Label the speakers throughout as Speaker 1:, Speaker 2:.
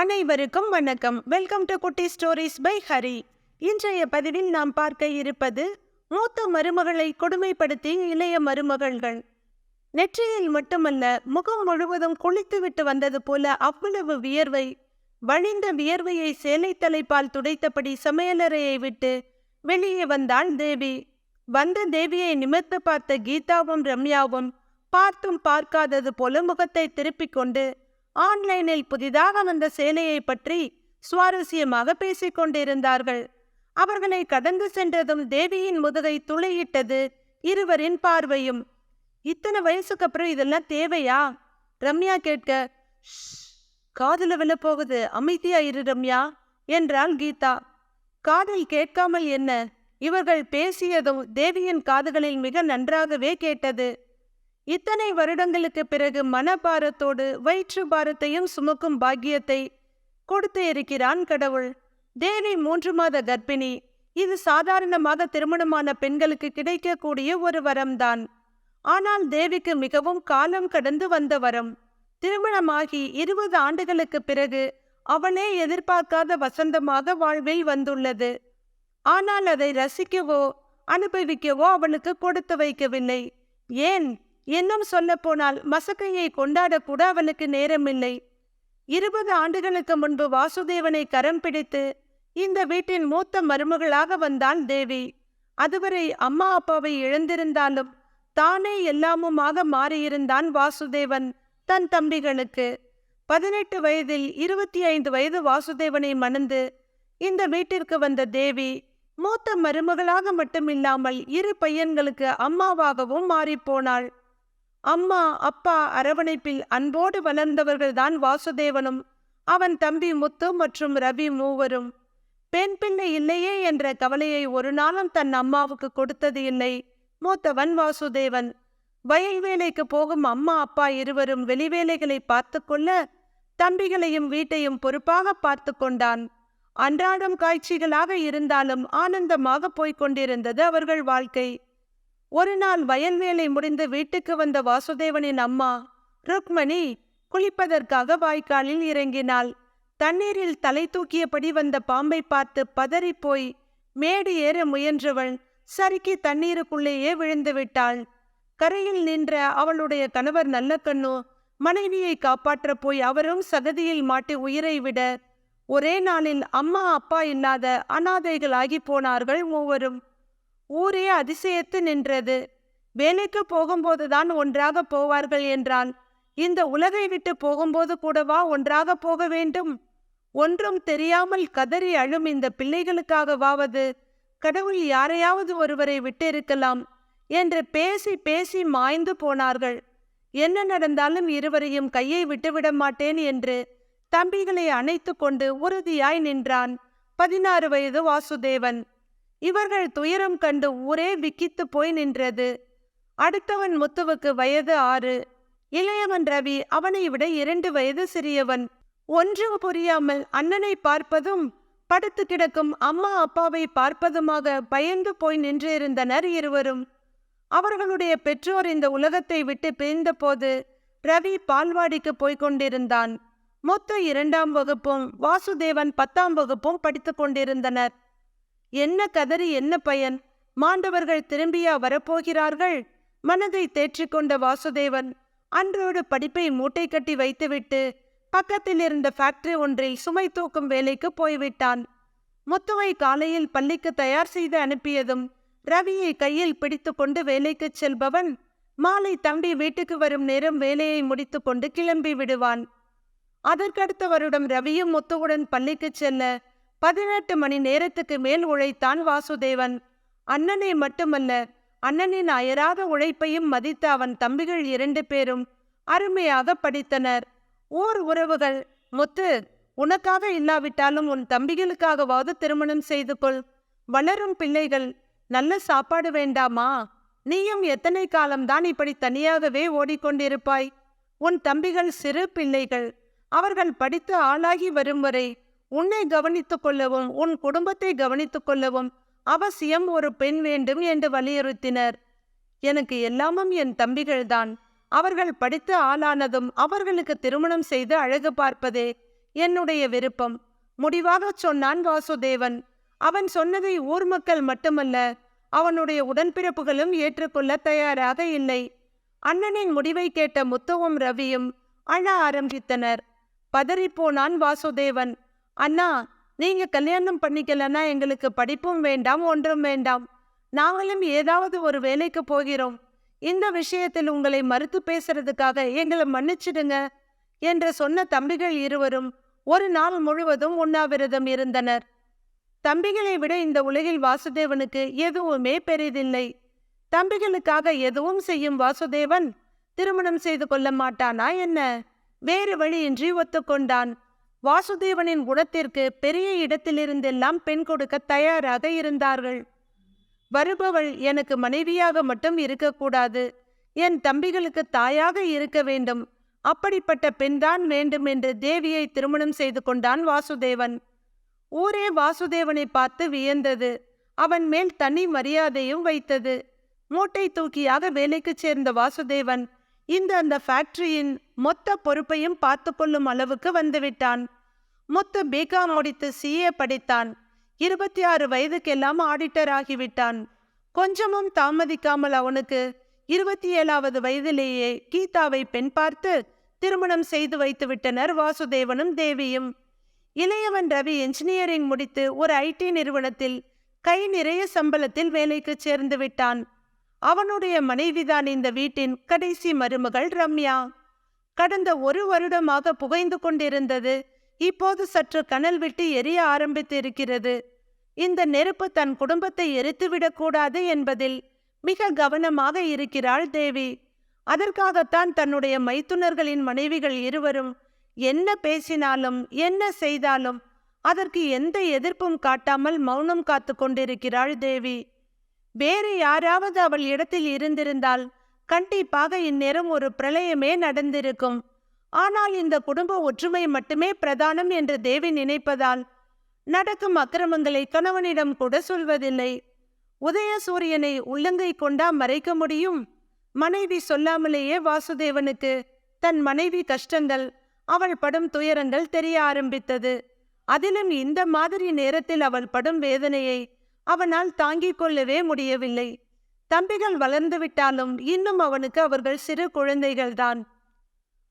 Speaker 1: அனைவருக்கும் வணக்கம். Welcome to Kutti stories by Hari இன்றைய பதிவில் நாம் பார்க்க இருப்பது மூத்த மருமகளை கொடுமைப்படுத்தி இளைய மருமகள்கள். நெற்றியில் மட்டுமல்ல முகம் முழுவதும் குளித்துவிட்டு வந்தது போல அவ்வளவு வியர்வை. வழிந்த வியர்வையை சேலை தலைப்பால் துடைத்தபடி சமையலறையை விட்டு வெளியே வந்தாள் தேவி. வந்த தேவியை நிமிர்ந்து பார்த்த கீதாவும் ரம்யாவும் பார்த்தும் பார்க்காதது போல முகத்தை திருப்பிக் கொண்டு ஆன்லைனில் புதிதாக வந்த சேலையை பற்றி சுவாரஸ்யமாக பேசிக் கொண்டிருந்தார்கள். அவர்களை கடந்து சென்றதும் தேவியின் முதுகை துளையிட்டது இருவரின் பார்வையும். இத்தனை வயசுக்கு அப்புறம் இதெல்லாம் தேவையா? ரம்யா கேட்க "ஷ், காதுல விழ போகுது அமைதியா இரு ரம்யா என்றாள் கீதா. காதில் கேட்காமல் என்ன? இவர்கள் பேசியதும் தேவியின் காதுகளில் மிக நன்றாகவே கேட்டது. இத்தனை வருடங்களுக்கு பிறகு மனபாரத்தோடு வயிற்று பாரத்தையும் சுமக்கும் பாக்கியத்தை கொடுத்து இருக்கிறான் கடவுள். தேவி மூன்று மாத கர்ப்பிணி. இது சாதாரணமாக திருமணமான பெண்களுக்கு கிடைக்கக்கூடிய ஒரு வரம்தான். ஆனால் தேவிக்கு மிகவும் காலம் கடந்து வந்த வரம். திருமணமாகி இருபது ஆண்டுகளுக்கு பிறகு அவளே எதிர்பார்க்காத வசந்தமாக வாழ்வில் வந்துள்ளது. ஆனால் அதை ரசிக்கவோ அனுபவிக்கவோ அவளுக்கு கொடுத்து வைக்கவில்லை. ஏன்? இன்னும் சொல்லப்போனால் மசக்கையை கொண்டாடக்கூட அவனுக்கு நேரமில்லை. இருபது ஆண்டுகளுக்கு முன்பு வாசுதேவனை கரம் பிடித்து இந்த வீட்டின் மூத்த மருமகளாக வந்தாள் தேவி. அதுவரை அம்மா அப்பாவை இழந்திருந்தாலும் தானே எல்லாமுமாக மாறியிருந்தான் வாசுதேவன் தன் தம்பிகளுக்கு. பதினெட்டு வயதில் இருபத்தி ஐந்து வயது வாசுதேவனை மணந்து இந்த வீட்டிற்கு வந்த தேவி மூத்த மருமகளாக மட்டுமில்லாமல் இரு பையன்களுக்கு அம்மாவாகவும் மாறிப்போனாள் அம்மா அப்பா அரவணைப்பில் அன்போடு வளர்ந்தவர்கள்தான் வாசுதேவனும் அவன் தம்பி முத்து மற்றும் ரவி மூவரும். பெண் பிள்ளை இல்லையே என்ற கவலையை ஒரு நாளும் தன் அம்மாவுக்கு கொடுத்தது இல்லை. மூத்தவன் வாசுதேவன். வயல் வேலைக்கு போகும் அம்மா அப்பா இருவரும் வெளிவேலைகளை பார்த்து கொள்ள தம்பிகளையும் வீட்டையும் பொறுப்பாக பார்த்து கொண்டான். அன்றாடம் காய்ச்சிகளாக இருந்தாலும் ஆனந்தமாக போய்க் கொண்டிருந்தது அவர்கள் வாழ்க்கை. ஒரு நாள் வயல் வேலை முடிந்து வீட்டுக்கு வந்த வாசுதேவனின் அம்மா ருக்மணி குளிப்பதற்காக வாய்க்காலில் இறங்கினாள். தண்ணீரில் தலை தூக்கியபடி வந்த பாம்பை பார்த்து பதறிப் போய் மேடு ஏற முயன்றவள் சறுக்கி தண்ணீருக்குள்ளேயே விழுந்து விட்டாள். கரையில் நின்ற அவளுடைய கணவர் நல்ல கண்ணு மனைவியை காப்பாற்றப் போய் அவரும் சகதியில் மாட்டி உயிரை விட ஒரே நாளில் அம்மா அப்பா இல்லாத அனாதைகளாகி போனார்கள் மூவரும். ஊரே அதிசயத்து நின்றது. வேலைக்கு போகும்போதுதான் ஒன்றாக போவார்கள் என்றான். இந்த உலகை விட்டு போகும்போது கூடவா ஒன்றாக போக வேண்டும்? ஒன்றும் தெரியாமல் கதறி அழும் இந்த பிள்ளைகளுக்காகவாவது கடவுள் யாரையாவது ஒருவரை விட்டிருக்கலாம் என்று பேசி பேசி மாய்ந்து போனார்கள். என்ன நடந்தாலும் இருவரையும் கையை விட்டுவிட மாட்டேன் என்று தம்பிகளை அணைத்து கொண்டு உறுதியாய் நின்றான். பதினாறு வயது வாசுதேவன். இவர்கள் துயரம் கண்டு ஊரே விக்கித்து போய் நின்றது. அடுத்தவன் முத்துவுக்கு வயது ஆறு. இளையவன் ரவி அவனை விட இரண்டு வயது சிறியவன். ஒன்றும் புரியாமல் அண்ணனை பார்ப்பதும் படுத்து கிடக்கும் அம்மா அப்பாவை பார்ப்பதுமாக பயந்து போய் நின்றிருந்தனர் இருவரும். அவர்களுடைய பெற்றோர் இந்த உலகத்தை விட்டு பிரிந்தபோது ரவி பால்வாடிக்கு போய்க் கொண்டிருந்தான். மொத்த இரண்டாம் வகுப்பும் வாசுதேவன் பத்தாம் வகுப்பும் படித்துக் கொண்டிருந்தனர். என்ன கதறி என்ன பயன்? மாண்டவர்கள் திரும்பியா வரப்போகிறார்கள்? மனதை தேற்றிக்கொண்ட வாசுதேவன் அன்றோடு படிப்பை மூட்டை கட்டி வைத்துவிட்டு பக்கத்தில் இருந்த ஃபேக்டரி ஒன்றில் சுமை தூக்கும் வேலைக்கு போய்விட்டான். முத்துவை காலையில் பள்ளிக்கு தயார் செய்து அனுப்பியதும் ரவியை கையில் பிடித்துக்கொண்டு வேலைக்குச் செல்பவன் மாலை தம்பி வீட்டுக்கு வரும் நேரம் வேலையை முடித்துக்கொண்டு கிளம்பி விடுவான். அதற்கடுத்த வருடம் ரவியும் முத்துவுடன் பள்ளிக்குச் செல்ல பதினெட்டு மணி நேரத்துக்கு மேல் உழைத்தான் வாசுதேவன். அண்ணனை மட்டுமல்ல அண்ணனின் அயராத உழைப்பையும் மதித்த அவன் தம்பிகள் இரண்டு பேரும் அருமையாக படித்தனர். ஓர் உறவுகள். முத்து உனக்காக இல்லாவிட்டாலும் உன் தம்பிகளுக்காகவாவது திருமணம் செய்து கொள். வளரும் பிள்ளைகள். நல்ல சாப்பாடு வேண்டாமா? நீயும் எத்தனை காலம்தான் இப்படி தனியாகவே ஓடிக்கொண்டிருப்பாய்? உன் தம்பிகள் சிறு பிள்ளைகள். அவர்கள் படித்து ஆளாகி வரும் வரை உன்னை கவனித்துக் கொள்ளவும் உன் குடும்பத்தை கவனித்துக் கொள்ளவும் அவசியம் ஒரு பெண் வேண்டும் என்று வலியுறுத்தினர். எனக்கு எல்லாமும் என் தம்பிகள்தான். அவர்கள் படித்து ஆளானதும் அவர்களுக்கு திருமணம் செய்து அழகு பார்ப்பதே என்னுடைய விருப்பம். முடிவாகச் சொன்னான் வாசுதேவன். அவன் சொன்னதை ஊர் மக்கள் மட்டுமல்ல அவனுடைய உடன்பிறப்புகளும் ஏற்றுக்கொள்ள தயாராக இல்லை. அண்ணனின் முடிவை கேட்ட முத்துவும் ரவியும் அழ ஆரம்பித்தனர். பதறிப்போனான் வாசுதேவன். அண்ணா நீங்க கல்யாணம் பண்ணிக்கலன்னா எங்களுக்கு படிப்பும் வேண்டாம் ஒன்றும் வேண்டாம். நாங்களும் ஏதாவது ஒரு வேலைக்கு போகிறோம். இந்த விஷயத்தில் உங்களை மறுத்து பேசுறதுக்காக எங்களை மன்னிச்சிடுங்க என்று சொன்ன தம்பிகள் இருவரும் ஒரு நாள் முழுவதும் உண்ணாவிரதம் இருந்தனர். தம்பிகளை விட இந்த உலகில் வாசுதேவனுக்கு எதுவுமே பெரிதில்லை. தம்பிகளுக்காக எதுவும் செய்யும் வாசுதேவன் திருமணம் செய்து கொள்ள மாட்டானா என்ன? வேறு வழியின்றி ஒத்துக்கொண்டான். வாசுதேவனின் குணத்திற்கு பெரிய இடத்திலிருந்தெல்லாம் பெண் கொடுக்க தயாராக இருந்தார்கள். வருபவள் எனக்கு மனைவியாக மட்டும் இருக்கக்கூடாது. என் தம்பிகளுக்கு தாயாக இருக்க வேண்டும். அப்படிப்பட்ட பெண்தான் வேண்டும் என்று தேவியை திருமணம் செய்து கொண்டான் வாசுதேவன். ஊரே வாசுதேவனை பார்த்து வியந்தது. அவன் மேல் தனி மரியாதையும் வைத்தது. மூட்டை தூக்கியாக வேலைக்கு சேர்ந்த வாசுதேவன் இந்த அந்த ஃபேக்டரியின் மொத்த பொறுப்பையும் பார்த்து கொள்ளும் அளவுக்கு வந்துவிட்டான். மொத்த பிகாம் முடித்து சிஏ படித்தான். இருபத்தி ஆறு வயதுக்கெல்லாம் ஆடிட்டர் ஆகிவிட்டான். கொஞ்சமும் தாமதிக்காமல் அவனுக்கு இருபத்தி ஏழாவது வயதிலேயே கீதாவை பெண் பார்த்து திருமணம் செய்து வைத்து விட்டனர் வாசுதேவனும் தேவியும். இளையவன் ரவி என்ஜினியரிங் முடித்து ஒரு ஐடி நிறுவனத்தில் கை நிறைய சம்பளத்தில் வேலைக்கு சேர்ந்து விட்டான். அவனுடைய மனைவிதான் இந்த வீட்டின் கடைசி மருமகள் ரம்யா. கடந்த ஒரு வருடமாக புகைந்து கொண்டிருந்தது. இப்போது சற்று கனல் விட்டு எரிய ஆரம்பித்து இருக்கிறது இந்த நெருப்பு தன் குடும்பத்தை எரித்துவிடக்கூடாது என்பதில் மிக கவனமாக இருக்கிறாள் தேவி. அதற்காகத்தான் தன்னுடைய மைத்துனர்களின் மனைவிகள் இருவரும் என்ன பேசினாலும் என்ன செய்தாலும் அதற்கு எந்த எதிர்ப்பும் காட்டாமல் மௌனம் காத்து கொண்டிருக்கிறாள் தேவி. வேறு யாராவது அவள் இடத்தில் இருந்திருந்தால் கண்டிப்பாக இந்நேரம் ஒரு பிரளயமே நடந்திருக்கும். ஆனால் இந்த குடும்ப ஒற்றுமை மட்டுமே பிரதானம் என்று தேவி நினைப்பதால் நடக்கும் அக்கிரமங்களை கணவனிடம் கூட சொல்வதில்லை. உதயசூரியனை உள்ளங்கை கொண்டா மறைக்க முடியும்? மனைவி சொல்லாமலேயே வாசுதேவனுக்கு தன் மனைவி கஷ்டங்கள் அவள் படும் துயரங்கள் தெரிய ஆரம்பித்தது. அதிலும் இந்த மாதிரி நேரத்தில் அவள் படும் வேதனையை அவனால் தாங்கிக் கொள்ளவே முடியவில்லை. தம்பிகள் வளர்ந்து விட்டாலும் இன்னும் அவனுக்கு அவர்கள் சிறு குழந்தைகள்தான்.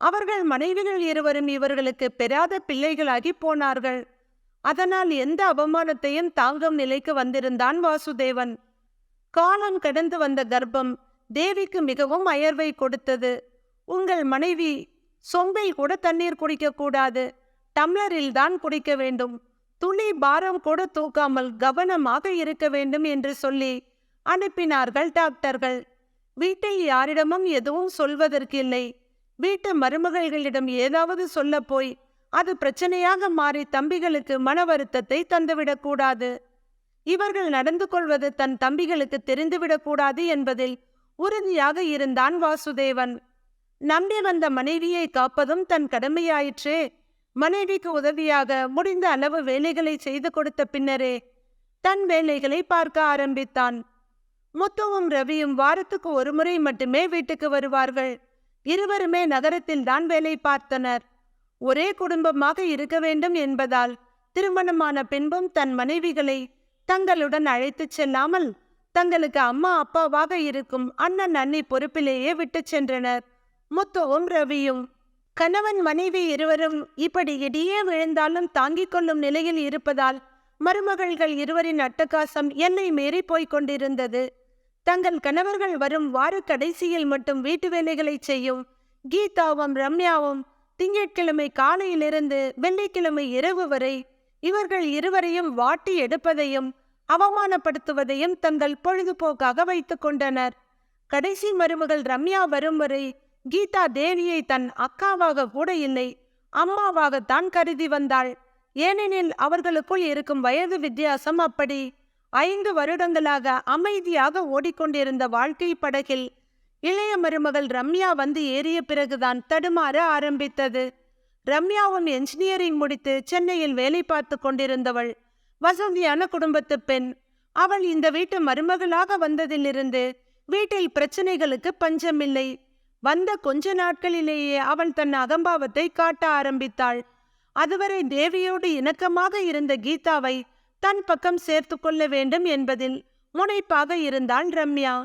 Speaker 1: அவர்கள் மனைவிகள் இருவரும் இவர்களுக்கு பெறாத பிள்ளைகளாகி போனார்கள். அதனால் எந்த அவமானத்தையும் தாங்கும் நிலைக்கு வந்திருந்தான் வாசுதேவன். காலம் கடந்து வந்த கர்ப்பம் தேவிக்கு மிகவும் அயர்வை கொடுத்தது. உங்கள் மனைவி சொம்பில் கூட தண்ணீர் குடிக்கக்கூடாது டம்ளரில் தான் குடிக்க வேண்டும். துளி பாரம் கூட தூக்காமல் கவனமாக இருக்க வேண்டும் என்று சொல்லி அனுப்பினார்கள் டாக்டர்கள். வீட்டில் யாரிடமும் எதுவும் சொல்வதற்கில்லை. வீட்டு மருமகள்களிடம் ஏதாவது சொல்ல போய் அது பிரச்சனையாக மாறி தம்பிகளுக்கு மன வருத்தத்தை தந்துவிடக்கூடாது இவர்கள் நடந்து கொள்வது தன் தம்பிகளுக்கு தெரிந்துவிடக்கூடாது என்பதில் உறுதியாக இருந்தான் வாசுதேவன். நம்பி வந்த மனைவியை காப்பதும் தன் கடமையாயிற்றே. மனைவிக்கு உதவியாக முடிந்த அளவு வேலைகளை செய்து கொடுத்த பின்னரே தன் வேலைகளை பார்க்க ஆரம்பித்தான். முத்துவும் ரவியும் வாரத்துக்கு ஒரு முறை மட்டுமே வீட்டுக்கு வருவார்கள். இருவருமே நகரத்தில் தான் வேலை பார்த்தனர். ஒரே குடும்பமாக இருக்க வேண்டும் என்பதால் திருமணமான பின்பும் தன் மனைவிகளை தங்களுடன் அழைத்துச் செல்லாமல் தங்களுக்கு அம்மா அப்பாவாக இருக்கும் அண்ணன் அண்ணி பொறுப்பிலேயே விட்டுச் சென்றனர். முத்துவும் ரவியும் கணவன் மனைவி இருவரும் இப்படி இடியே விழுந்தாலும் தாங்கிக் கொள்ளும் நிலையில் இருப்பதால் மருமகள்கள் இருவரின் அட்டகாசம் என்னை மீறி போய்க் கொண்டிருந்தது. தங்கள் கணவர்கள் வரும் வார கடைசியில் மட்டும் வீட்டு வேலைகளை செய்யும் கீதாவும் ரம்யாவும் திங்கட்கிழமை காலையிலிருந்து வெள்ளிக்கிழமை இரவு வரை இவர்கள் இருவரையும் வாட்டி எடுப்பதையும் அவமானப்படுத்துவதையும் தங்கள் பொழுதுபோக்காக வைத்துக் கொண்டனர். கடைசி மருமகள் ரம்யா வரும் வரை கீதா தேவியை தன் அக்காவாக கூட இல்லை அம்மாவாகத்தான் கருதி வந்தாள். ஏனெனில் அவர்களுக்குள் இருக்கும் வயது வித்தியாசம் அப்படி. ஐந்து வருடங்களாக அமைதியாக ஓடிக்கொண்டிருந்த வாழ்க்கை படகில் இளைய மருமகள் ரம்யா வந்து ஏறிய பிறகுதான் தடுமாற ஆரம்பித்தது. ரம்யாவும் என்ஜினியரிங் முடித்து சென்னையில் வேலை பார்த்து கொண்டிருந்தவள். வசதியான குடும்பத்து பெண். அவள் இந்த வீட்டு மருமகளாக வந்ததிலிருந்து வீட்டில் பிரச்சனைகளுக்கு பஞ்சமில்லை. வந்த கொஞ்ச நாட்களிலேயே அவள் தன் அகம்பாவத்தை காட்ட ஆரம்பித்தாள். அதுவரை தேவியோடு இணக்கமாக இருந்த கீதாவை தன் பக்கம் சேர்த்து கொள்ள வேண்டும் என்பதில் முனைப்பாக இருந்தாள் ரம்யா.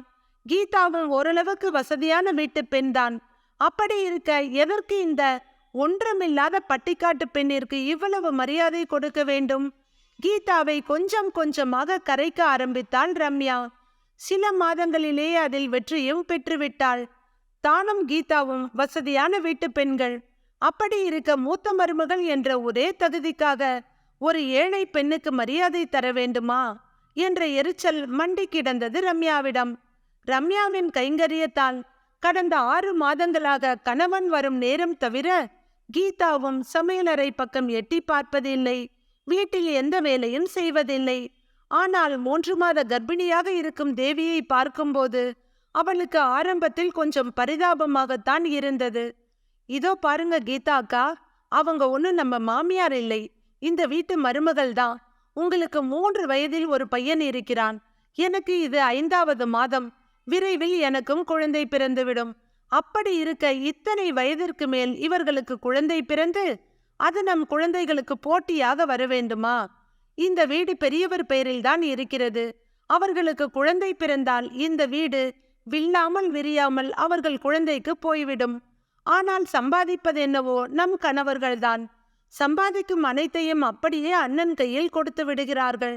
Speaker 1: கீதாவும் ஓரளவுக்கு வசதியான வீட்டு பெண்தான். அப்படி இருக்க எதற்கு இந்த ஒன்றுமில்லாத பட்டிக்காட்டு பெண்ணிற்கு இவ்வளவு மரியாதை கொடுக்க வேண்டும்? கீதாவை கொஞ்சம் கொஞ்சமாக கரைக்க ஆரம்பித்தாள் ரம்யா. சில மாதங்களிலே அதில் வெற்றியும் பெற்றுவிட்டாள். தானும் கீதாவும் வசதியான வீட்டு பெண்கள். அப்படி இருக்க மூத்த மருமகள் என்ற ஒரே தகுதிக்காக ஒரு ஏழை பெண்ணுக்கு மரியாதை தர வேண்டுமா? என்ற எரிச்சல் மண்டி கிடந்தது ரம்யாவிடம். ரம்யாவின் கைங்கரியத்தால் கடந்த ஆறு மாதங்களாக கணவன் வரும் நேரம் தவிர கீதாவும் சமையலறை பக்கம் எட்டி பார்ப்பதில்லை. வீட்டில் எந்த வேலையும் செய்வதில்லை. ஆனால் மூன்று மாத கர்ப்பிணியாக இருக்கும் தேவியை பார்க்கும்போது அவளுக்கு ஆரம்பத்தில் கொஞ்சம் பரிதாபமாகத்தான் இருந்தது. இதோ பாருங்க கீதா அக்கா அவங்க ஒன்றும் நம்ம மாமியார் இல்லை. இந்த வீட்டு மருமகள் தான். உங்களுக்கு மூன்று வயதில் ஒரு பையன் இருக்கிறான். எனக்கு இது ஐந்தாவது மாதம். விரைவில் எனக்கும் குழந்தை பிறந்துவிடும். அப்படி இருக்க இத்தனை வயதிற்கு மேல் இவர்களுக்கு குழந்தை பிறந்து அது நம் குழந்தைகளுக்கு போட்டியாக வர வேண்டுமா? இந்த வீடு பெரியவர் பெயரில் தான் இருக்கிறது. அவர்களுக்கு குழந்தை பிறந்தால் இந்த வீடு வில்லாமல் விரியாமல் அவர்கள் குழந்தைக்கு போய்விடும். ஆனால் சம்பாதிப்பது என்னவோ நம் கணவர்கள்தான். சம்பாதிக்கும் அனைத்தையும் அப்படியே அண்ணன் கையில் கொடுத்து விடுகிறார்கள்.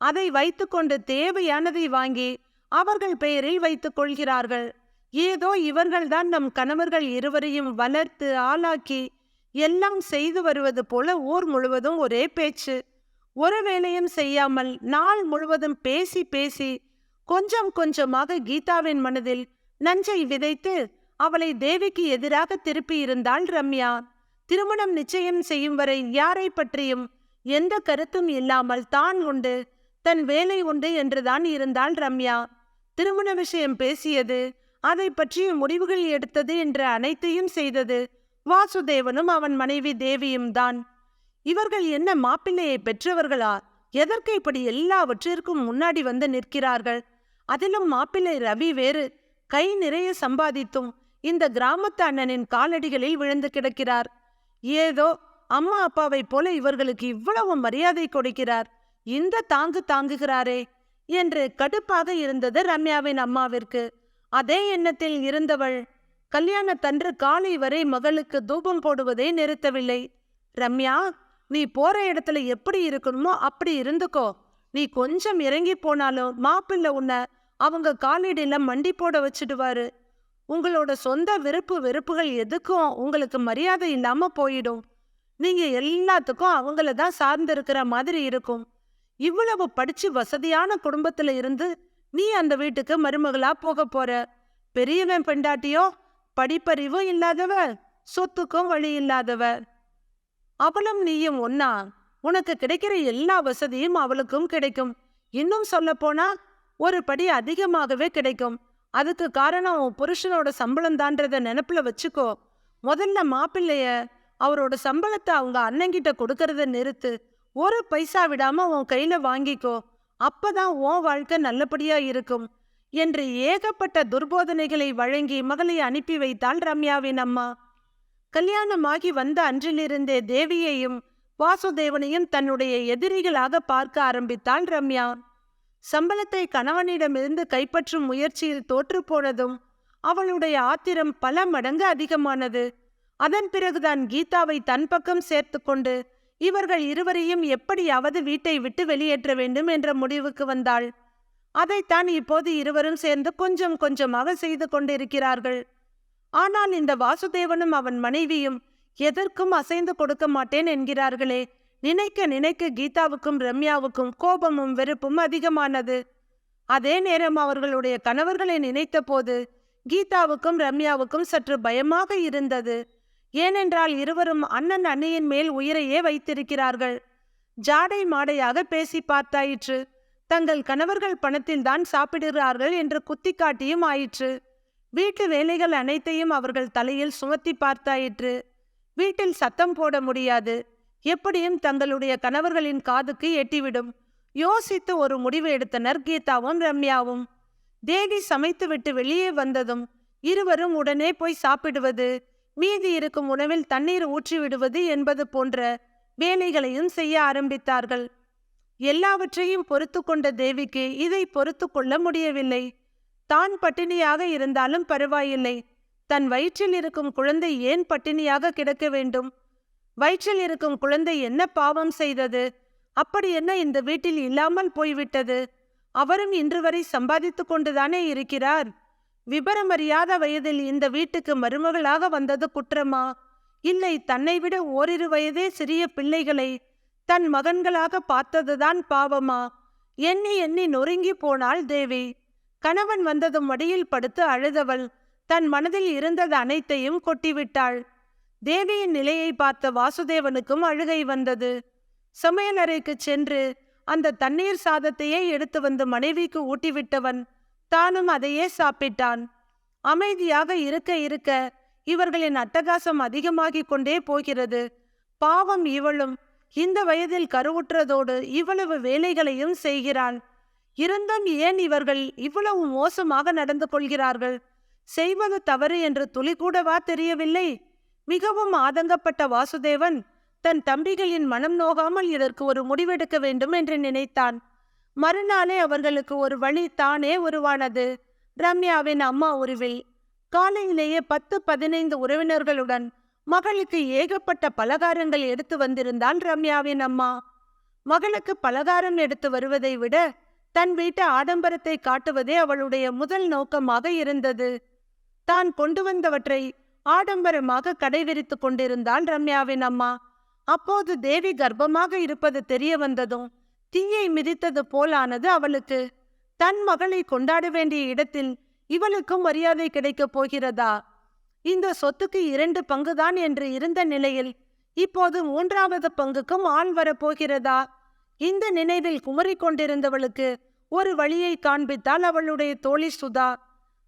Speaker 1: அதை வைத்துக்கொண்டு தேவையானதை வாங்கி அவர்கள் பெயரில் வைத்துக் கொள்கிறார்கள். ஏதோ இவர்கள்தான் நம் கணவர்கள் இருவரையும் வளர்த்து ஆளாக்கி எல்லாம் செய்து வருவது போல ஊர் முழுவதும் ஒரே பேச்சு. ஒரு வேலையும் செய்யாமல் நாள் முழுவதும் பேசி பேசி கொஞ்சம் கொஞ்சமாக கீதாவின் மனதில் நஞ்சை விதைத்து அவளை தேவிக்கு எதிராக திருப்பியிருந்தாள் ரம்யா. திருமணம் நிச்சயம் செய்யும் வரை யாரை பற்றியும் எந்த கருத்தும் இல்லாமல் தான் உண்டு தன் வேலை உண்டு என்றுதான் இருந்தாள் ரம்யா. திருமண விஷயம் பேசியது அதை பற்றிய முடிவுகள் எடுத்தது என்ற அனைத்தையும் செய்தது வாசுதேவனும் அவன் மனைவி தேவியும் தான். இவர்கள் என்ன மாப்பிள்ளையை பெற்றவர்களா? எதற்கு இப்படி எல்லாவற்றிற்கும் முன்னாடி வந்து நிற்கிறார்கள்? அதிலும் மாப்பிள்ளை ரவி வேறு கை நிறைய சம்பாதித்தும் இந்த கிராமத்து அண்ணனின் காலடிகளில் விழுந்து கிடக்கிறார். ஏதோ அம்மா அப்பாவை போல இவர்களுக்கு இவ்வளவு மரியாதை கொடுக்கிறார். இந்த தாங்கு தாங்குகிறாரே என்று கடுப்பாக இருந்தது ரம்யாவின் அம்மாவிற்கு. அதே எண்ணத்தில் இருந்தவள் கல்யாணத்தன்று காலை வரை மகளுக்கு தூபம் போடுவதை நிறுத்தவில்லை. ரம்யா நீ போற இடத்துல எப்படி இருக்கணுமோ அப்படி இருந்துக்கோ. நீ கொஞ்சம் இறங்கி போனாலும் மாப்பிள்ளை உன்னை அவங்க காலடியில மண்டி போட வச்சிடுவாரு. உங்களோட சொந்த விருப்பு வெறுப்புகள் எதுக்கும் உங்களுக்கு மரியாதை இல்லாம போயிடும். நீங்க எல்லாத்துக்கும் அவங்கள தான் சார்ந்து இருக்கிற மாதிரி இருக்கும். இவ்வளவு படிச்சு வசதியான குடும்பத்துல இருந்து நீ அந்த வீட்டுக்கு மருமகளா போக போற. பெரியவன் பெண்டாட்டியோ படிப்பறிவும் இல்லாதவ சொத்துக்கும் வழி இல்லாதவ. அவளும் நீயும் ஒன்னா உனக்கு கிடைக்கிற எல்லா வசதியும் அவளுக்கும் கிடைக்கும். இன்னும் சொல்லப்போனா ஒரு படி அதிகமாகவே கிடைக்கும். அதுக்கு காரணம் உன் புருஷனோட சம்பளம் தான்றத நினப்புல வச்சுக்கோ. முதல்ல மாப்பிள்ளைய அவரோட சம்பளத்தை அவங்க அண்ணங்கிட்ட கொடுக்கறத நிறுத்து. ஒரு பைசா விடாம உன் கையில வாங்கிக்கோ. அப்பதான் உன் வாழ்க்கை நல்லபடியா இருக்கும். என்று ஏகப்பட்ட துர்போதனைகளை வழங்கி மகளை அனுப்பி வைத்தாள் ரம்யாவின் அம்மா. கல்யாணமாகி வந்த அன்றிலிருந்தே தேவியையும் வாசுதேவனையும் தன்னுடைய எதிரிகளாக பார்க்க ஆரம்பித்தாள் ரம்யா. சம்பளத்தை கணவனிடமிருந்து கைப்பற்றும் முயற்சியில் தோற்றுப்போனதும் அவளுடைய ஆத்திரம் பல மடங்கு அதிகமானது. அதன் பிறகுதான் கீதாவை தன் பக்கம் சேர்த்து கொண்டு இவர்கள் இருவரையும் எப்படியாவது வீட்டை விட்டு வெளியேற்ற வேண்டும் என்ற முடிவுக்கு வந்தாள். அதைத்தான் இப்போது இருவரும் சேர்ந்து கொஞ்சம் கொஞ்சமாக செய்து கொண்டிருக்கிறார்கள். ஆனால் இந்த வாசுதேவனும் அவன் மனைவியும் எதற்கும் அசைந்து கொடுக்க மாட்டேன் என்கிறார்களே. நினைக்க நினைக்க கீதாவுக்கும் ரம்யாவுக்கும் கோபமும் வெறுப்பும் அதிகமானது. அதே நேரம் அவர்களுடைய கணவர்களை நினைத்த போது கீதாவுக்கும் ரம்யாவுக்கும் சற்று பயமாக இருந்தது. ஏனென்றால் இருவரும் அண்ணன் அண்ணியின் மேல் உயிரையே வைத்திருக்கிறார்கள். ஜாடை மாடையாக பேசி பார்த்தாயிற்று. தங்கள் கணவர்கள் பணத்தில் தான் சாப்பிடுகிறார்கள் என்று குத்தி காட்டியும் ஆயிற்று. வீட்டு வேலைகள் அனைத்தையும் அவர்கள் தலையில் சுமத்தி பார்த்தாயிற்று. வீட்டில் சத்தம் போட முடியாது. எப்படியும் தங்களுடைய கணவர்களின் காதுக்கு எட்டிவிடும். யோசித்து ஒரு முடிவு எடுத்தனர் கீதாவும் ரம்யாவும். தேவி சமைத்துவிட்டு வெளியே வந்ததும் இருவரும் உடனே போய் சாப்பிடுவது மீதி இருக்கும் உணவில் தண்ணீர் ஊற்றி விடுவது என்பது போன்ற வேலைகளையும் செய்ய ஆரம்பித்தார்கள். எல்லாவற்றையும் பொறுத்து கொண்ட தேவிக்கு இதை பொறுத்து கொள்ள முடியவில்லை. தான் பட்டினியாக இருந்தாலும் பரவாயில்லை. தன் வயிற்றில் இருக்கும் குழந்தை ஏன் பட்டினியாக கிடக்க வேண்டும்? வயிற்றில் இருக்கும் குழந்தை என்ன பாவம் செய்தது? அப்படி என்ன இந்த வீட்டில் இல்லாமல் போய்விட்டது? அவரும் இன்று வரை சம்பாதித்து கொண்டுதானே இருக்கிறார்? விபரமறியாத வயதில் இந்த வீட்டுக்கு மருமகளாக வந்தது குற்றமா? இல்லை தன்னை விட ஓரிரு வயதே சிறிய பிள்ளைகளை தன் மகன்களாக பார்த்ததுதான் பாவமா? எண்ணி எண்ணி நொறுங்கி போனாள் தேவி. கணவன் வந்ததும் மடியில் படுத்து அழுதவள் தன் மனதில் இருந்தது அனைத்தையும் கொட்டிவிட்டாள். தேவியின் நிலையை பார்த்த வாசுதேவனுக்கும் அழுகை வந்தது. சமையலறைக்கு சென்று அந்த தண்ணீர் சாதத்தையே எடுத்து வந்து மனைவிக்கு ஊட்டிவிட்டவன் தானும் அதையே சாப்பிட்டான். அமைதியாக இருக்க இருக்க இவர்களின் அட்டகாசம் அதிகமாகிக் கொண்டே போகிறது. பாவம் இவளும் இந்த வயதில் கருவுற்றதோடு இவ்வளவு வேலைகளையும் செய்கிறான் இருந்தும் ஏன் இவர்கள் இவ்வளவு மோசமாக நடந்து கொள்கிறார்கள்? செய்வது தவறு என்று துளி கூடவா தெரியவில்லை? மிகவும் ஆதங்கப்பட்ட வாசுதேவன் தன் தம்பிகளின் மனம் நோகாமல் இதற்கு ஒரு முடிவெடுக்க வேண்டும் என்று நினைத்தான். மறுநாளே அவர்களுக்கு ஒரு வழி தானே உருவானது. ரம்யாவின் அம்மா உருவில். காலையிலேயே பத்து பதினைந்து உறவினர்களுடன் மகளுக்கு ஏகப்பட்ட பலகாரங்கள் எடுத்து வந்திருந்தாள் ரம்யாவின் அம்மா. மகளுக்கு பலகாரம் எடுத்து வருவதை விட தன் வீட்டு ஆடம்பரத்தை காட்டுவதே அவளுடைய முதல் நோக்கமாக இருந்தது. தான் கொண்டு வந்தவற்றை ஆடம்பரமாக கடைவிரித்துக் கொண்டிருந்தாள் ரம்யாவின் அம்மா. அப்போது தேவி கர்ப்பமாக இருப்பது தெரிய வந்ததும் தீயை மிதித்தது போலானது அவளுக்கு. தன் மகளை கொண்டாட வேண்டிய இடத்தில் இவளுக்கும் மரியாதை கிடைக்கப் போகிறதா? இந்த சொத்துக்கு இரண்டு பங்குதான் என்று இருந்த நிலையில் இப்போது மூன்றாவது பங்குக்கும் ஆள் வரப்போகிறதா இந்த நினைவில் குமரிக் கொண்டிருந்தவளுக்கு ஒரு வழியை காண்பித்தால் அவளுடைய தோழி சுதா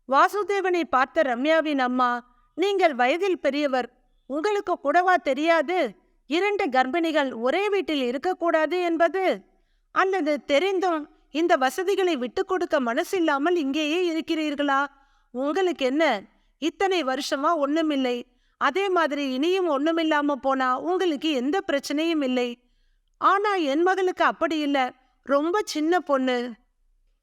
Speaker 1: வாசுதேவனை பார்த்த ரம்யாவின் அம்மா நீங்கள் வயதில் பெரியவர் உங்களுக்கு கூடவா தெரியாது இரண்டு கர்ப்பிணிகள் ஒரே வீட்டில் இருக்கக்கூடாது என்பது? அல்லது தெரிந்தும் இந்த வசதிகளை விட்டு கொடுக்க மனசில்லாமல் இங்கேயே இருக்கிறீர்களா? உங்களுக்கு என்ன இத்தனை வருஷமா ஒண்ணுமில்லை அதே மாதிரி இனியும் ஒண்ணுமில்லாம போனா உங்களுக்கு எந்த பிரச்சனையும் இல்லை. ஆனா என் மகளுக்கு அப்படி இல்ல ரொம்ப சின்ன பொண்ணு.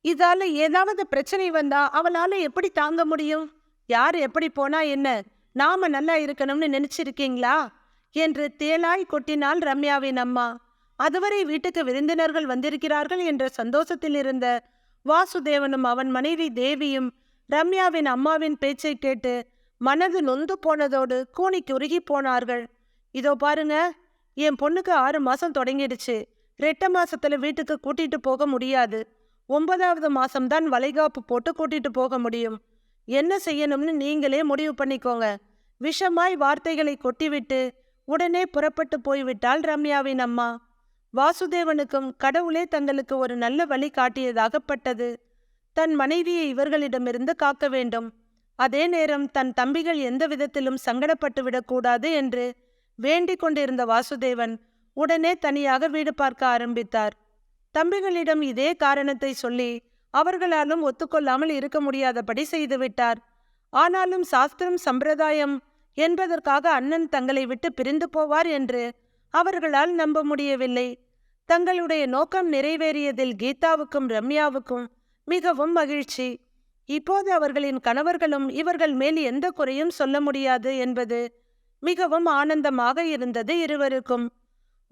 Speaker 1: இதால ஏதாவது பிரச்சனை வந்தா அவளால எப்படி தாங்க முடியும்? யார் எப்படி போனா என்ன? நாம நல்லா இருக்கணும்னு நினைச்சிருக்கீங்களா? என்று தேலாய் கொட்டினாள் ரம்யாவின் அம்மா. அதுவரை வீட்டுக்கு விருந்தினர்கள் வந்திருக்கிறார்கள் என்ற சந்தோஷத்தில் இருந்த வாசுதேவனும் அவன் மனைவி தேவியும் ரம்யாவின் அம்மாவின் பேச்சை கேட்டு மனது நொந்து போனதோடு கூனிக்கு உருகி போனார்கள். இதோ பாருங்க என் பொண்ணுக்கு ஆறு மாசம் தொடங்கிடுச்சு. ரெட்ட மாசத்துல வீட்டுக்கு கூட்டிட்டு போக முடியாது. ஒன்பதாவது மாசம்தான் வளைகாப்பு போட்டு கூட்டிட்டு போக முடியும். என்ன செய்யணும்னு நீங்களே முடிவு பண்ணிக்கோங்க. விஷமாய் வார்த்தைகளை கொட்டிவிட்டு உடனே புறப்பட்டு போய்விட்டாள் ரம்யாவின் அம்மா. வாசுதேவனுக்கும் கடவுளே தங்களுக்கு ஒரு நல்ல வழி காட்டியதாகப்பட்டது. தன் மனைவியை இவர்களிடமிருந்து காக்க வேண்டும். அதே நேரம் தன் தம்பிகள் எந்த விதத்திலும் சங்கடப்பட்டு விடக்கூடாது என்று வேண்டிக் கொண்டிருந்த வாசுதேவன் உடனே தனியாக வீடு பார்க்க ஆரம்பித்தார். தம்பிகளிடம் இதே காரணத்தை சொல்லி அவர்களாலும் ஒத்துக்கொள்ளாமல் இருக்க முடியாதபடி செய்துவிட்டார். ஆனாலும் சாஸ்திரம் சம்பிரதாயம் என்பதற்காக அண்ணன் தங்களை விட்டு பிரிந்து போவார் என்று அவர்களால் நம்ப முடியவில்லை. தங்களுடைய நோக்கம் நிறைவேறியதில் கீதாவுக்கும் ரம்யாவுக்கும் மிகவும் மகிழ்ச்சி. இப்போது அவர்களின் கணவர்களும் இவர்கள் மேல் எந்த குறையும் சொல்ல முடியாது என்பது மிகவும் ஆனந்தமாக இருந்தது இருவருக்கும்.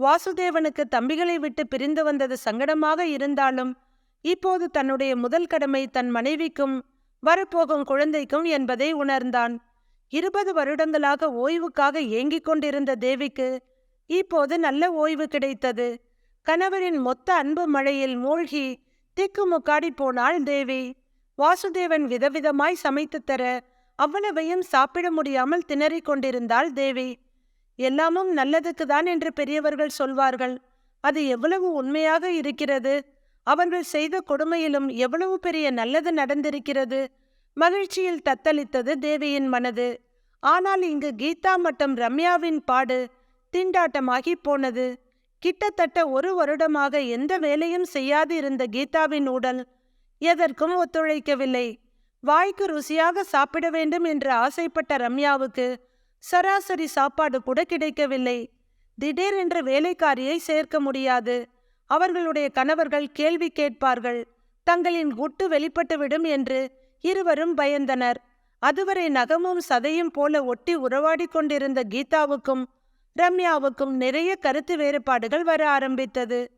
Speaker 1: வாசுதேவனுக்கு தம்பிகளை விட்டு பிரிந்து வந்தது சங்கடமாக இருந்தாலும் இப்போது தன்னுடைய முதல் கடமை தன் மனைவிக்கும் வரப்போகும் குழந்தைக்கும் என்பதை உணர்ந்தான். இருபது வருடங்களாக ஓய்வுக்காக ஏங்கிக் கொண்டிருந்த தேவிக்கு இப்போது நல்ல ஓய்வு கிடைத்தது. கணவரின் மொத்த அன்பு மழையில் மூழ்கி திக்குமுக்காடி போனாள் தேவி. வாசுதேவன் விதவிதமாய் சமைத்து தர அவ்வளவையும் சாப்பிட முடியாமல் திணறிக் கொண்டிருந்தாள் தேவி. எல்லாமும் நல்லதுக்கு தான் என்று பெரியவர்கள் சொல்வார்கள். அது எவ்வளவு உண்மையாக இருக்கிறது? அவர்கள் செய்த கொடுமையிலும் எவ்வளவு பெரிய நல்லது நடந்திருக்கிறது? மகிழ்ச்சியில் தத்தளித்தது தேவியின் மனது. ஆனால் இங்கு கீதா மற்றும் ரம்யாவின் பாடு திண்டாட்டமாகி போனது. கிட்டத்தட்ட ஒரு வருடமாக எந்த வேலையும் செய்யாது இருந்த கீதாவின் உடல் எதற்கும் ஒத்துழைக்கவில்லை. வாய்க்கு ருசியாக சாப்பிட வேண்டும் என்று ஆசைப்பட்ட ரம்யாவுக்கு சராசரி சாப்பாடு கூட கிடைக்கவில்லை. திடீரென்று வேலைக்காரியை சேர்க்க முடியாது. அவர்களுடைய கணவர்கள் கேள்வி கேட்பார்கள். தங்களின் குட்டு வெளிப்பட்டுவிடும் என்று இருவரும் பயந்தனர். அதுவரை நகமும் சதையும் போல ஒட்டி உறவாடி கொண்டிருந்த கீதாவுக்கும் ரம்யாவுக்கும் நிறைய கருத்து வேறுபாடுகள் வர ஆரம்பித்தது.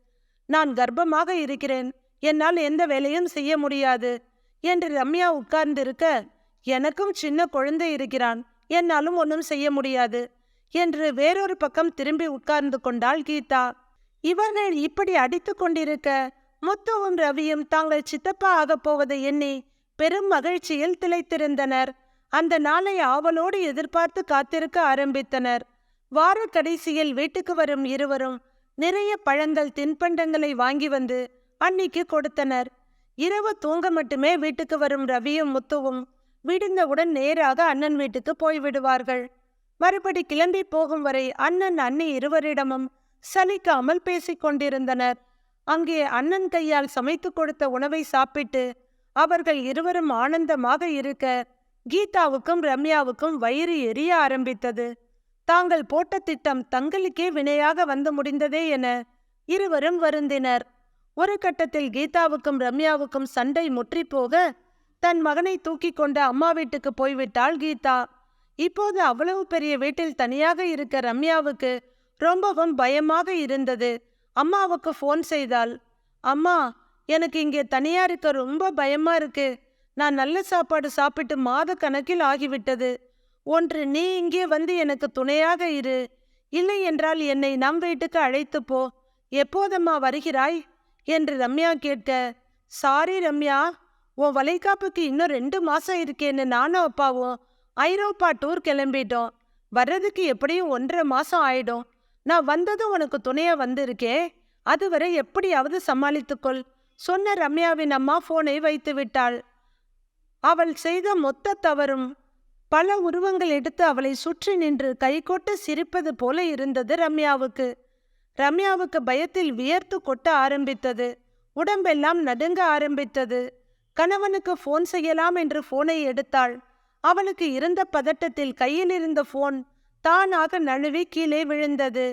Speaker 1: நான் கர்ப்பமாக இருக்கிறேன். என்னால் எந்த வேலையும் செய்ய முடியாது என்று ரம்யா உட்கார்ந்திருக்க எனக்கும் சின்ன குழந்தை இருக்கிறான். என்னாலும் ஒன்றும் செய்ய முடியாது என்று வேறொரு பக்கம் திரும்பி உட்கார்ந்து கொண்டாள் கீதா. இவர்கள் இப்படி அடித்துக் கொண்டிருக்க முத்துவும் ரவியும் தாங்கள் சித்தப்பா ஆகப் போவதை எண்ணி பெரும் மகிழ்ச்சியில் திளைத்திருந்தனர். அந்த நாளை ஆவலோடு எதிர்பார்த்து காத்திருக்க ஆரம்பித்தனர். வார கடைசியில் வீட்டுக்கு வரும் இருவரும் நிறைய பழங்கள் தின்பண்டங்களை வாங்கி வந்து அன்னிக்கு கொடுத்தனர். இரவு தூங்க மட்டுமே வீட்டுக்கு வரும் ரவியும் முத்துவும் விடிந்தவுடன் நேராக அண்ணன் வீட்டுக்கு போய்விடுவார்கள். மறுபடி கிளம்பி போகும் வரை அண்ணன் அண்ணி இருவரிடமும் சலிக்காமல் பேசிக் கொண்டிருந்தனர். அங்கே அண்ணன் கையால் சமைத்து கொடுத்த உணவை சாப்பிட்டு அவர்கள் இருவரும் ஆனந்தமாக இருக்க கீதாவுக்கும் ரம்யாவுக்கும் வயிறு எரிய ஆரம்பித்தது. தாங்கள் போட்ட திட்டம் தங்களுக்கே வினையாக வந்து முடிந்ததே என இருவரும் வருந்தினர். ஒரு கட்டத்தில் கீதாவுக்கும் ரம்யாவுக்கும் சண்டை முற்றிப்போக தன் மகனை தூக்கி கொண்டு அம்மா வீட்டுக்கு போய்விட்டாள் கீதா. இப்போது அவ்வளவு பெரிய வீட்டில் தனியாக இருக்க ரம்யாவுக்கு ரொம்பவும் பயமாக இருந்தது. அம்மாவுக்கு ஃபோன் செய்தாள். அம்மா எனக்கு இங்கே தனியா இருக்க ரொம்ப பயமா இருக்கு. நான் நல்ல சாப்பாடு சாப்பிட்டு மாத கணக்கில் ஆகிவிட்டது. ஒன்று நீ இங்கே வந்து எனக்கு துணையாக இரு. இல்லை என்றால் என்னை நம் வீட்டுக்கு அழைத்து போ. எப்போதம்மா வருகிறாய்? என்று ரம்யா கேட்க சாரி ரம்யா உன் வளைகாப்புக்கு இன்னும் ரெண்டு மாசம் இருக்கேன்னு நானும் அப்பாவும் ஐரோப்பா டூர் கிளம்பிட்டோம். வர்றதுக்கு எப்படியும் ஒன்றரை மாசம் ஆயிடும். நான் வந்ததும் உனக்கு துணையா வந்திருக்கே. அதுவரை எப்படியாவது சமாளித்துக்கொள் சொன்ன ரம்யாவின் அம்மா போனை வைத்து விட்டாள். அவள் செய்த மொத்த தவறும் பல உருவங்கள் எடுத்து அவளை சுற்றி நின்று கைகொட்டு சிரிப்பது போல இருந்தது ரம்யாவுக்கு. ரம்யாவுக்கு பயத்தில் வியர்த்து கொட்ட ஆரம்பித்தது. உடம்பெல்லாம் நடுங்க ஆரம்பித்தது. கணவனுக்கு ஃபோன் செய்யலாம் என்று ஃபோனை எடுத்தாள். அவளுக்கு இருந்த பதட்டத்தில் கையில் இருந்த ஃபோன் தானாக நழுவி கீழே விழுந்தது.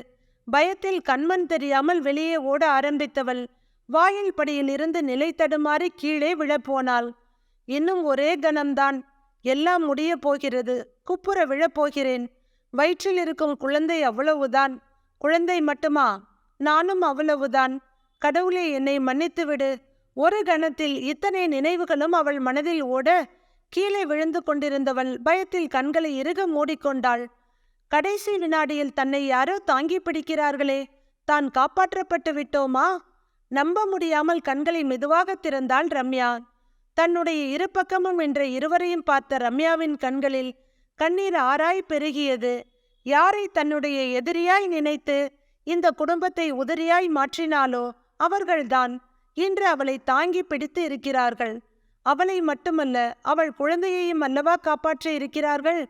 Speaker 1: பயத்தில் கண்மண் தெரியாமல் வெளியே ஓட ஆரம்பித்தவள் வாயில் படியில் இருந்து நிலை தடுமாறி கீழே விழப்போனாள். இன்னும் ஒரே கணம்தான். எல்லாம் முடிய போகிறது. குப்புற விழப்போகிறேன் வயிற்றில் இருக்கும் குழந்தை அவ்வளவுதான். குழந்தை மட்டுமா? நானும் அவ்வளவுதான். கடவுளே என்னை மன்னித்து விடு ஒரு கணத்தில் இத்தனை நினைவுகளும் அவள் மனதில் ஓட கீழே விழுந்து கொண்டிருந்தவள் பயத்தில் கண்களை இறுக மூடிக்கொண்டாள். கடைசி வினாடியில் தன்னை யாரோ தாங்கி பிடிக்கிறார்களே தான் காப்பாற்றப்பட்டு விட்டோமா? நம்ப முடியாமல் கண்களை மெதுவாக திறந்தாள் ரம்யா. தன்னுடைய இரு பக்கமும் என்ற இருவரையும் பார்த்த ரம்யாவின் கண்களில் கண்ணீர் ஆராய் பெருகியது. யாரை தன்னுடைய எதிரியாய் நினைத்து இந்த குடும்பத்தை உதிரியாய் மாற்றினாலோ அவர்கள்தான். இன்று அவளை தாங்கி பிடித்து இருக்கிறார்கள். அவளை மட்டுமல்ல அவள் குழந்தையையும் அல்லவா காப்பாற்ற இருக்கிறார்கள்?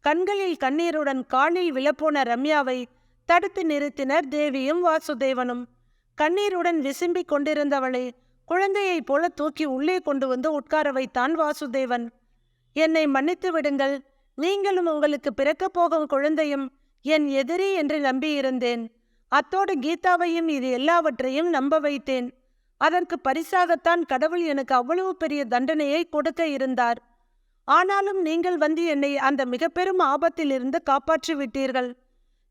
Speaker 1: கண்களில் கண்ணீருடன் காலில் விழப்போன ரம்யாவை தடுத்து நிறுத்தினர் தேவியும் வாசுதேவனும். கண்ணீருடன் விசும்பிக் கொண்டிருந்தவளை குழந்தையைப் போல தூக்கி உள்ளே கொண்டு வந்து உட்கார வைத்தான் வாசுதேவன். என்னை மன்னித்து விடுங்கள். நீங்களும் உங்களுக்கு பிறக்கப் போகும் குழந்தையும் என் எதிரி என்று நம்பியிருந்தேன். அத்தோடு கீதாவையும் இது எல்லாவற்றையும் நம்ப வைத்தேன். அதற்கு பரிசாகத்தான் கடவுள் எனக்கு அவ்வளவு பெரிய தண்டனையை கொடுக்க இருந்தார். ஆனாலும் நீங்கள் வந்து என்னை அந்த மிக பெரும் ஆபத்திலிருந்து காப்பாற்றி விட்டீர்கள்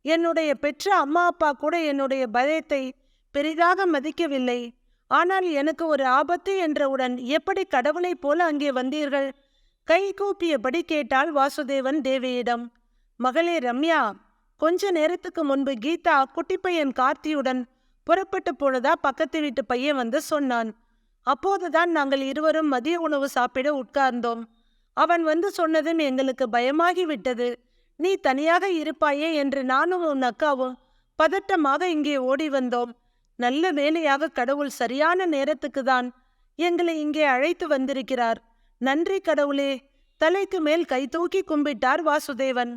Speaker 1: என்னுடைய பெற்ற அம்மா அப்பா கூட என்னுடைய பயத்தை பெரிதாக மதிக்கவில்லை. ஆனால் எனக்கு ஒரு ஆபத்து என்றவுடன் எப்படி கடவுளைப் போல அங்கே வந்தீர்கள்? கை கூப்பியபடி கேட்டாள் வாசுதேவன் தேவியிடம். மகளே ரம்யா கொஞ்ச நேரத்துக்கு முன்பு கீதா குட்டிப்பையன் கார்த்தியுடன் புறப்பட்டு போனதா பக்கத்து வீட்டு பையன் வந்து சொன்னான். அப்போதுதான் நாங்கள் இருவரும் மதிய உணவு சாப்பிட உட்கார்ந்தோம். அவன் வந்து சொன்னதும் எங்களுக்கு பயமாகி விட்டது. நீ தனியாக இருப்பாயே என்று நானும் உன் அக்காவும் பதட்டமாக இங்கே ஓடி வந்தோம். நல்ல வேலையாக கடவுள் சரியான நேரத்துக்கு தான் எங்களை இங்கே அழைத்து வந்திருக்கிறார். நன்றி கடவுளே. தலைக்கு மேல் கை தூக்கி கும்பிட்டார் வாசுதேவன்.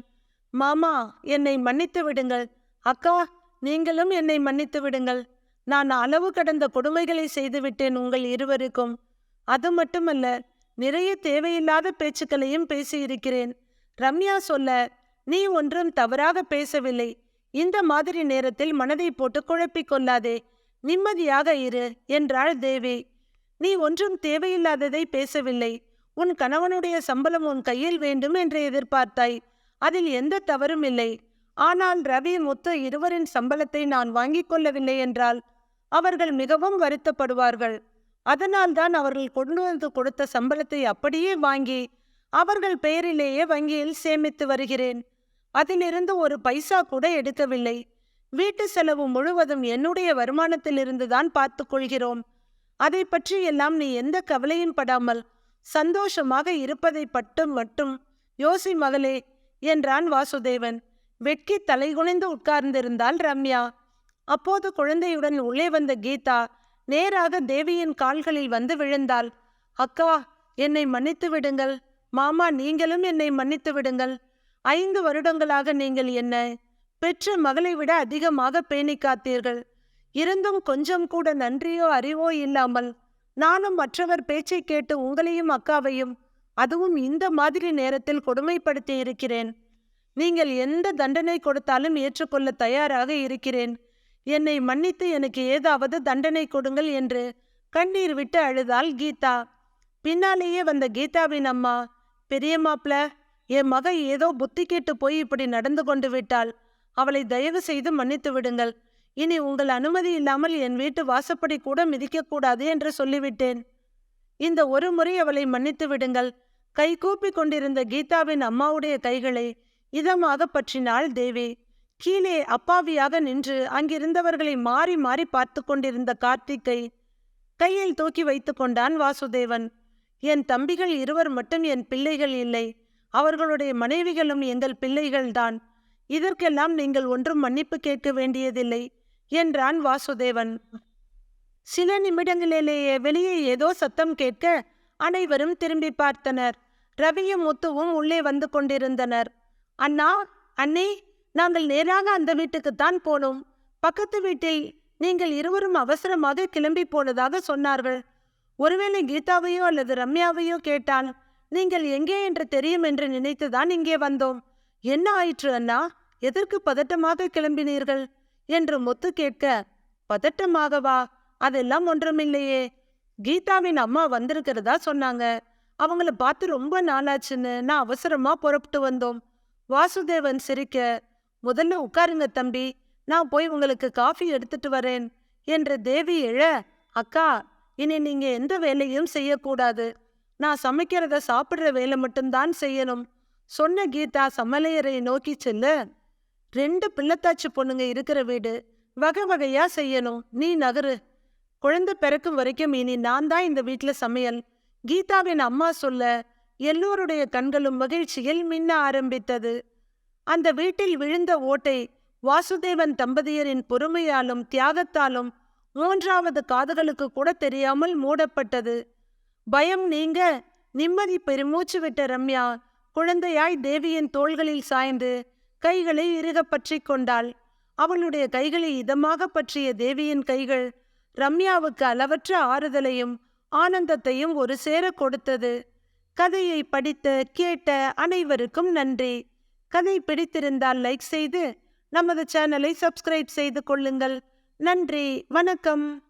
Speaker 1: மாமா என்னை மன்னித்து விடுங்கள். அக்கா நீங்களும் என்னை மன்னித்து விடுங்கள். நான் அளவு கடந்த கொடுமைகளை செய்துவிட்டேன் உங்கள் இருவருக்கும். அது மட்டுமல்ல நிறைய தேவையில்லாத பேச்சுக்களையும் பேசியிருக்கிறேன். ரம்யா சொல்ல நீ ஒன்றும் தவறாக பேசவில்லை. இந்த மாதிரி நேரத்தில் மனதை போட்டு குழப்பிக் கொள்ளாதே. நிம்மதியாக இரு என்றாள் தேவி. நீ ஒன்றும் தேவையில்லாததை பேசவில்லை. உன் கணவனுடைய சம்பளம் உன் கையில் வேண்டும் என்று எதிர்பார்த்தாய். அதில் எந்த தவறும் இல்லை. ஆனால் ரவி முத்து இருவரின் சம்பளத்தை நான் வாங்கிக் கொள்ளவில்லை என்றால் அவர்கள் மிகவும் வருத்தப்படுவார்கள். அதனால்தான் அவர்கள் கொண்டு வந்து கொடுத்த சம்பளத்தை அப்படியே வாங்கி அவர்கள் பெயரிலேயே வங்கியில் சேமித்து வருகிறேன். அதிலிருந்து ஒரு பைசா கூட எடுக்கவில்லை. வீட்டு செலவு முழுவதும் என்னுடைய வருமானத்திலிருந்து தான் பார்த்து கொள்கிறோம். அதை பற்றி எல்லாம் நீ எந்த கவலையும் படாமல் சந்தோஷமாக இருப்பதை பட்டும் மட்டும் யோசி மகளே என்றான் வாசுதேவன். வெட்கி தலைகுனிந்து உட்கார்ந்திருந்தாள் ரம்யா. அப்போது குழந்தையுடன் உள்ளே வந்த கீதா நேராக தேவியின் கால்களில் வந்து விழுந்தாள். அக்கா என்னை மன்னித்து விடுங்கள். மாமா நீங்களும் என்னை மன்னித்து விடுங்கள். ஐந்து வருடங்களாக நீங்கள் என்ன பெற்ற மகளை விட அதிகமாக பேணி காத்தீர்கள். இருந்தும் கொஞ்சம் கூட நன்றியோ அறிவோ இல்லாமல் நானும் மற்றவர் பேச்சை கேட்டு உங்களையும் அக்காவையும் அதுவும் இந்த மாதிரி நேரத்தில் கொடுமைப்படுத்தி இருக்கிறேன் நீங்கள் எந்த தண்டனை கொடுத்தாலும் ஏற்றுக்கொள்ள தயாராக இருக்கிறேன். என்னை மன்னித்து எனக்கு ஏதாவது தண்டனை கொடுங்கள் என்று கண்ணீர் விட்டு அழுதாள் கீதா. பின்னாலேயே வந்த கீதாவின் அம்மா பெரியம்மாப்ள என் மக ஏதோ புத்தி கேட்டு போய் இப்படி நடந்து கொண்டு விட்டாள். அவளை தயவு செய்து மன்னித்து விடுங்கள். இனி உங்கள் அனுமதி இல்லாமல் என் வீட்டு வாசப்படி கூட மிதிக்கக்கூடாது என்று சொல்லிவிட்டேன். இந்த ஒரு முறை அவளை மன்னித்து விடுங்கள். கை கூப்பி கொண்டிருந்த கீதாவின் அம்மாவுடைய கைகளை இதமாக பற்றினாள் தேவி. கீழே அப்பாவியாக நின்று அங்கிருந்தவர்களை மாறி மாறி பார்த்து கொண்டிருந்த கார்த்திக்கை கையில் தூக்கி வைத்து கொண்டான் வாசுதேவன். என் தம்பிகள் இருவர் மட்டும் என் பிள்ளைகள் இல்லை. அவர்களுடைய மனைவிகளும் எங்கள் பிள்ளைகள்தான் இதற்கெல்லாம் நீங்கள் ஒன்றும் மன்னிப்பு கேட்க வேண்டியதில்லை என்றான் வாசுதேவன். சில நிமிடங்களிலேயே வெளியே ஏதோ சத்தம் கேட்க அனைவரும் திரும்பி பார்த்தனர். ரவியும் முத்துவும் உள்ளே வந்து கொண்டிருந்தனர். அண்ணா அண்ணே நாங்கள் நேராக அந்த வீட்டுக்குத்தான் போனோம். பக்கத்து வீட்டில் நீங்கள் இருவரும் அவசரமாக கிளம்பி போனதாக சொன்னார்கள். ஒருவேளை கீதாவையோ அல்லது ரம்யாவையோ கேட்டான் நீங்கள் எங்கே என்று தெரியும் என்று நினைத்துதான் இங்கே வந்தோம். என்ன ஆயிற்று அண்ணா எதற்கு பதட்டமாக கிளம்பினீர்கள்? என்று முத்து கேட்க பதட்டமாகவா அதெல்லாம் ஒன்றுமில்லையே. கீதாவின் அம்மா வந்திருக்கிறதா சொன்னாங்க. அவங்கள பார்த்து ரொம்ப நாளாச்சுன்னு நான் அவசரமா புறப்பட்டு வந்தோம். வாசுதேவன் சிரிக்க முதல்ல உட்காருங்க தம்பி நான் போய் உங்களுக்கு காஃபி எடுத்துட்டு வரேன் என்று தேவி எழ அக்கா இனி நீங்க எந்த வேலையும் செய்யக்கூடாது. நான் சமைக்கிறத சாப்பிடுற வேலை மட்டும்தான் செய்யணும். சொன்ன கீதா சமலையரை நோக்கி செல்ல ரெண்டு பிள்ளத்தாச்சி பொண்ணுங்க இருக்கிற வீடு. வகை வகையா செய்யணும். நீ நகரு. குழந்தை பிறக்கும் வரைக்கும் இனி நான் தான் இந்த வீட்டில் சமையல். கீதாவின் அம்மா சொல்ல எல்லோருடைய கண்களும் மகிழ்ச்சியில் மின்ன ஆரம்பித்தது. அந்த வீட்டில் விழுந்த ஓட்டை வாசுதேவன் தம்பதியரின் பொறுமையாலும் தியாகத்தாலும் மூன்றாவது காதுகளுக்கு கூட தெரியாமல் மூடப்பட்டது. பயம் நீங்க நிம்மதி பெருமூச்சு விட்ட ரம்யா குழந்தையாய் தேவியின் தோள்களில் சாய்ந்து கைகளை இறுக பற்றி கொண்டாள். அவளுடைய கைகளை இதமாக பற்றிய தேவியின் கைகள் ரம்யாவுக்கு அளவற்ற ஆறுதலையும் ஆனந்தத்தையும் ஒரு சேர கொடுத்தது. கதையை படித்த கேட்ட அனைவருக்கும் நன்றி. கதை பிடித்திருந்தால் லைக் செய்து நமது சேனலை சப்ஸ்கிரைப் செய்து கொள்ளுங்கள். நன்றி வணக்கம்.